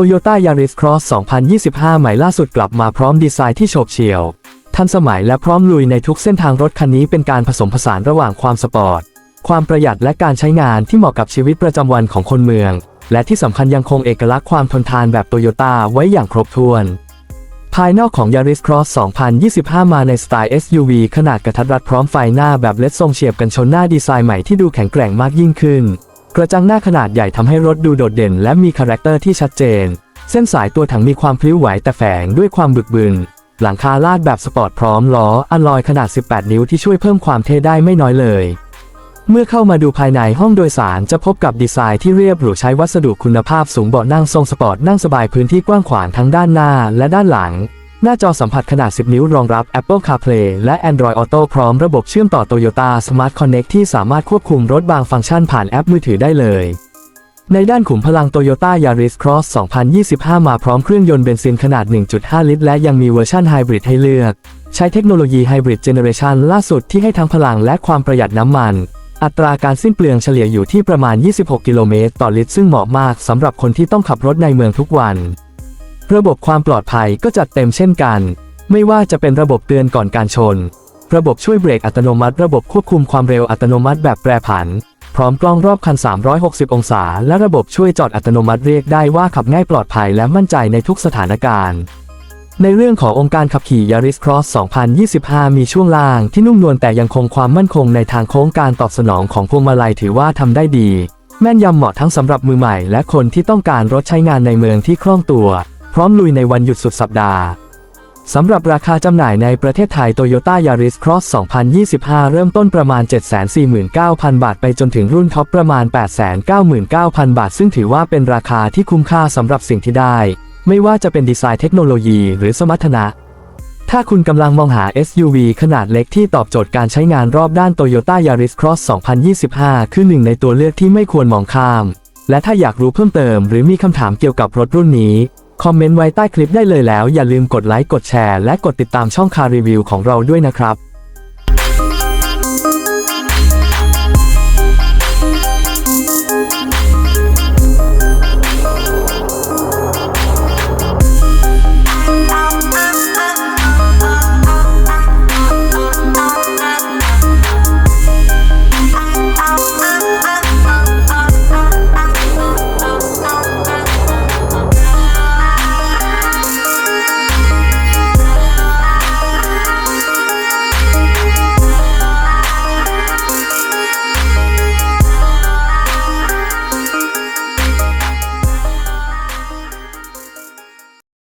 Toyota Yaris Cross 2025 ใหม่ล่าสุดกลับมาพร้อมดีไซน์ที่โฉบเฉี่ยว ทันสมัยและพร้อมลุยในทุกเส้นทางรถคันนี้เป็นการผสมผสานระหว่างความสปอร์ต ความประหยัดและการใช้งานที่เหมาะกับชีวิตประจำวันของคนเมือง และที่สำคัญยังคงเอกลักษณ์ความทนทานแบบโตโยต้าไว้อย่างครบถ้วน ภายนอกของ Yaris Cross 2025 มาในสไตล์ SUV ขนาดกระทัดรัดพร้อมไฟหน้าแบบเล็ดทรงเฉียบกันชนหน้าดีไซน์ใหม่ที่ดูแข็งแกร่งมากยิ่งขึ้น กระจังหน้าขนาดใหญ่ทำให้รถดูโดดเด่น และมีคาแรคเตอร์ที่ชัดเจน เส้นสายตัวถังมีความพลิ้วไหวแต่แฝงด้วยความบึกบึน หลังคาลาดแบบสปอร์ตพร้อมล้ออัลลอยขนาด 18 นิ้วที่ช่วยเพิ่มความเท่ได้ไม่น้อยเลย เมื่อเข้ามาดูภายในห้องโดยสารจะพบกับดีไซน์ที่เรียบหรูใช้วัสดุคุณภาพสูงเบาะนั่งทรงสปอร์ตนั่งสบายพื้นที่กว้างขวางทั้งด้านหน้าและด้านหลัง หน้าจอสัมผัสขนาด 10 นิ้วรองรับ Apple CarPlay และ Android Auto พร้อมระบบเชื่อมต่อ Toyota Smart Connect ที่สามารถควบคุมรถบางฟังก์ชันผ่านแอปมือถือได้เลย ในด้านขุมพลัง Toyota Yaris Cross 2025 มาพร้อมเครื่องยนต์เบนซินขนาด 1.5 ลิตร และยังมีเวอร์ชันไฮบริดให้เลือก ใช้เทคโนโลยีไฮบริดเจเนเรชันล่าสุดที่ให้ทั้งพลังและความประหยัดน้ำมัน อัตราการสิ้นเปลืองเฉลี่ยอยู่ที่ประมาณ 26 กิโลเมตรต่อลิตรซึ่งเหมาะมากสำหรับคนที่ต้องขับรถในเมืองทุกวัน ระบบความปลอดภัยก็จัดเต็มเช่นกัน ไม่ว่าจะเป็นระบบเตือนก่อนการชน ระบบช่วยเบรกอัตโนมัติ ระบบควบคุมความเร็วอัตโนมัติแบบแปรผัน พร้อมกล้องรอบคัน 360 องศา และระบบช่วยจอดอัตโนมัติเรียกได้ว่าขับง่ายปลอดภัยและมั่นใจในทุกสถานการณ์ ในเรื่องขององค์การขับขี่ Yaris Cross 2025 มีช่วงล่างที่นุ่มนวลแต่ยังคงความมั่นคงในทางโค้งการตอบสนองของพวงมาลัยถือว่าทำได้ดี แม่นยำเหมาะทั้งสำหรับมือใหม่ และคนที่ต้องการรถใช้งานในเมืองที่คล่องตัว พร้อมลุยในวันหยุดสุดสัปดาห์สำหรับราคาจำหน่ายในประเทศไทย Toyota Yaris Cross 2025 เริ่มต้นประมาณ 749,000 บาท ไปจนถึงรุ่นท็อปประมาณ 899,000 บาท ซึ่งถือว่าเป็นราคาที่คุ้มค่าสำหรับสิ่งที่ได้ ไม่ว่าจะเป็นดีไซน์เทคโนโลยีหรือสมรรถนะ ถ้าคุณกำลังมองหา SUV ขนาดเล็กที่ตอบโจทย์การใช้งานรอบด้าน Toyota Yaris Cross 2025 คือหนึ่งในตัวเลือกที่ไม่ควรมองข้าม และถ้าอยากรู้เพิ่มเติม หรือมีคำถามเกี่ยวกับรถรุ่นนี้ คอมเมนต์ไว้ใต้คลิปได้เลยแล้วอย่าลืมกดไลค์กดแชร์และกดติดตามช่องคารีวิวของเราด้วยนะครับ